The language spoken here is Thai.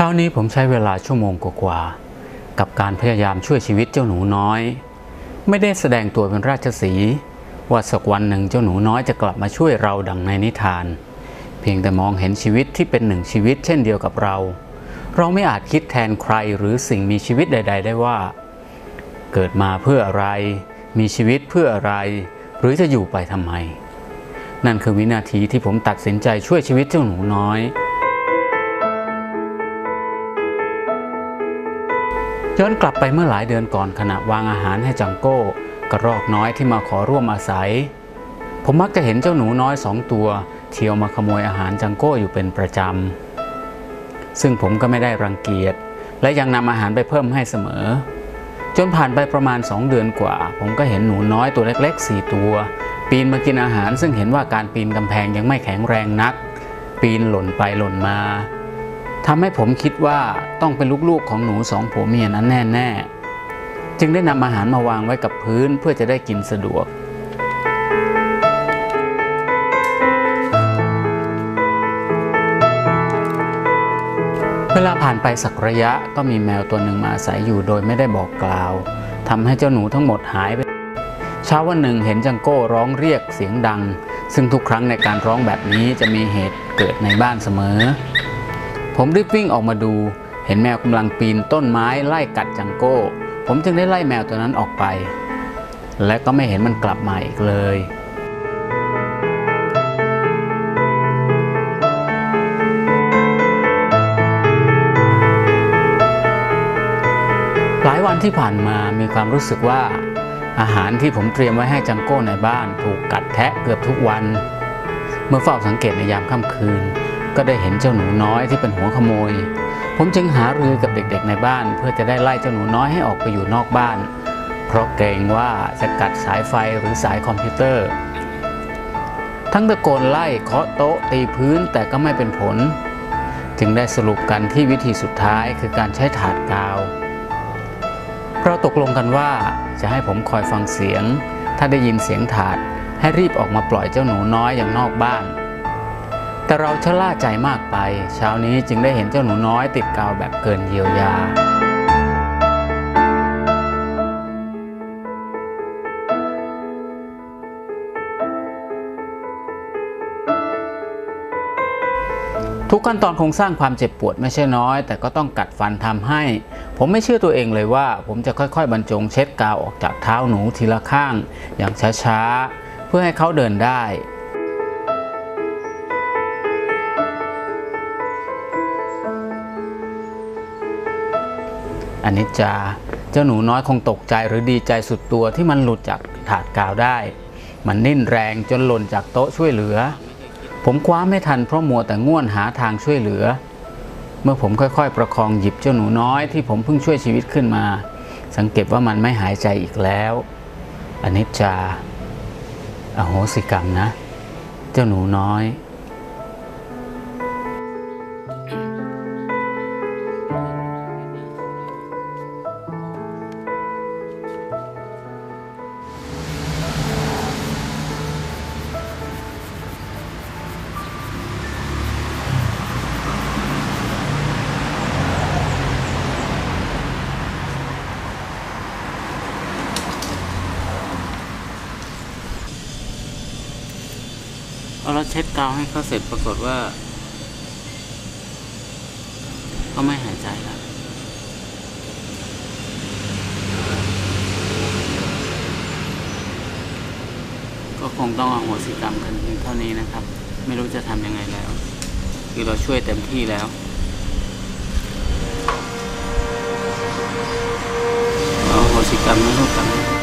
ช้านี้ผมใช้เวลาชั่วโมงกว่าๆกับการพยายามช่วยชีวิตเจ้าหนูน้อย ไม่ได้แสดงตัวเป็นราชสีว่าสักวันหนึ่งเจ้าหนูน้อยจะกลับมาช่วยเราดังในนิทาน เพียงแต่มองเห็นชีวิตที่เป็นหนึ่งชีวิตเช่นเดียวกับเรา เราไม่อาจคิดแทนใครหรือสิ่งมีชีวิตใด ๆ ได้ว่า เกิดมาเพื่ออะไร มีชีวิตเพื่ออะไร หรือจะอยู่ไปทำไม นั่นคือวินาทีที่ผมตัดสินใจช่วยชีวิตเจ้าหนูน้อย ย้อนกลับไปเมื่อหลายเดือนก่อนขณะวางอาหารให้จังโก้กระรอกน้อยที่มาขอร่วมอาศัย ผมมักจะเห็นเจ้าหนูน้อยสองตัว เที่ยวมาขโมยอาหารจังโก้อยู่เป็นประจำ ซึ่งผมก็ไม่ได้รังเกียจ และยังนำอาหารไปเพิ่มให้เสมอ จนผ่านไปประมาณสองเดือนกว่า ผมก็เห็นหนูน้อยตัวเล็กๆสี่ตัว ปีนมากินอาหารซึ่งเห็นว่าการปีนกำแพงยังไม่แข็งแรงนัก ปีนหล่นไปหล่นมา ทำให้ผมคิดว่าต้องเป็นลูกๆของหนูสองผัวเมียนั้นแน่ ๆ จึงได้นำอาหารมาวางไว้กับพื้นเพื่อจะได้กินสะดวกเวลาผ่านไปสักระยะก็มีแมวตัวหนึ่งมาอาศัยอยู่โดยไม่ได้บอกกล่าวทำให้เจ้าหนูทั้งหมดหายไป เช้าวันหนึ่งเห็นจังโก้ร้องเรียกเสียงดัง ซึ่งทุกครั้งในการร้องแบบนี้จะมีเหตุเกิดในบ้านเสมอ ผมรีบวิ่งออกมาดู เห็นแมวกำลังปีนต้นไม้ไล่กัดจังโก้ ผมจึงได้ไล่แมวตัวนั้นออกไป และก็ไม่เห็นมันกลับมาอีกเลยหลายวันที่ผ่านมามีความรู้สึกว่า อาหารที่ผมเตรียมไว้ให้จังโก้ในบ้าน ถูกกัดแทะเกือบทุกวัน เมื่อเฝ้าสังเกตในยามค่ำคืน ก็ได้เห็นเจ้าหนูน้อยที่เป็นหัวขโมย ผมจึงหารือกับเด็กๆในบ้าน เพื่อจะได้ไล่เจ้าหนูน้อยให้ออกไปอยู่นอกบ้าน เพราะเกรงว่าจะกัดสายไฟหรือสายคอมพิวเตอร์ ทั้งตะโกนไล่เคาะโต๊ะตีพื้นแต่ก็ไม่เป็นผล จึงได้สรุปกันที่วิธีสุดท้ายคือการใช้ถาดกาวเราตกลงกันว่าจะให้ผมคอยฟังเสียง ถ้าได้ยินเสียงถาดให้รีบออกมาปล่อยเจ้าหนูน้อยอย่างนอกบ้าน แต่เราชะล่าใจมากไป เช้านี้จึงได้เห็นเจ้าหนูน้อยติดกาวแบบเกินเยียวยาทุกขั้นตอนคงสร้างความเจ็บปวดไม่ใช่น้อย แต่ก็ต้องกัดฟันทำให้ ผมไม่เชื่อตัวเองเลยว่า ผมจะค่อยๆ บรรจงเช็ดกาวออกจากเท้าหนูทีละข้าง อย่างช้าๆ เพื่อให้เขาเดินได้ อนนี้จา เจ้าหนูน้อยคงตกใจหรือดีใจสุดตัวที่มันหลุดจากถาดกาวได้ มันนิ่นแรงจนหล่นจากโต๊ะช่วยเหลือ ผมคว้าไม่ทันเพราะมัวแต่ง่วนหาทางช่วยเหลือ เมื่อผมค่อยๆ ประคองหยิบเจ้าหนูน้อยที่ผมเพิ่งช่วยชีวิตขึ้นมา สังเกตว่ามันไม่หายใจอีกแล้วอนิจจา อโหสิกรรมนะ เจ้าหนูน้อย เราเช็ดกาวให้เขาเสร็จปรากฏว่าเขาไม่หายใจละก็คงต้องเอาหสิกรดำกันเพียงเท่านี้นะครับ ไม่รู้จะทำยังไงแล้ว คือเราช่วยเต็มที่แล้วเอาหัวกรรมนะลูกกัน